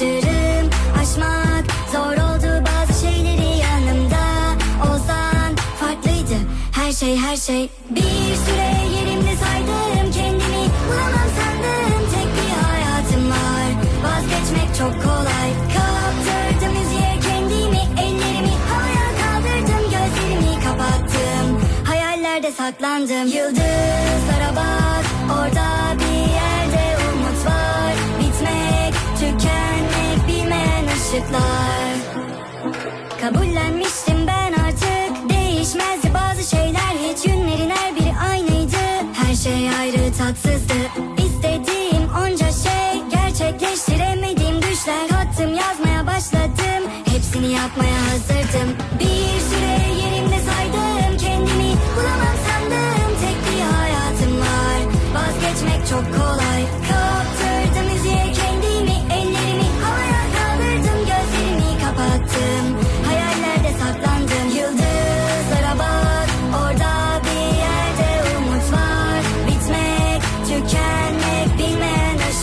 Sırrım aşmak zor oldu bazı şeyleri yanımda. Ozan farklıydı. Her şey her şey. Bir süre yerimde saydım kendimi. Bulamam sandım Tek bir hayatım var. Vazgeçmek çok kolay. Kaptırdım müziğe kendimi ellerimi. Havaya kaldırdım Gözlerimi kapattım. Hayallerde saklandım. Yıldızlara bak orada bir yerde umut var. Bitmek tüken ışıklar Kabullenmiştim ben artık. Değişmezdi bazı şeyler. Hiç günlerin her biri aynıydı. Her şey ayrı tatsızdı. İstediğim onca şey Gerçekleştiremediğim düşler Kattım yazmaya başladım. Hepsini yapmaya hazırdım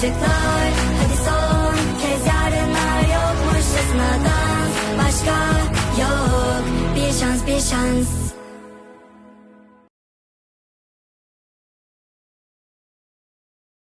ışıklar Hadi son kez yarınlar yokmuşçasına dans Başka yok bir şans bir şans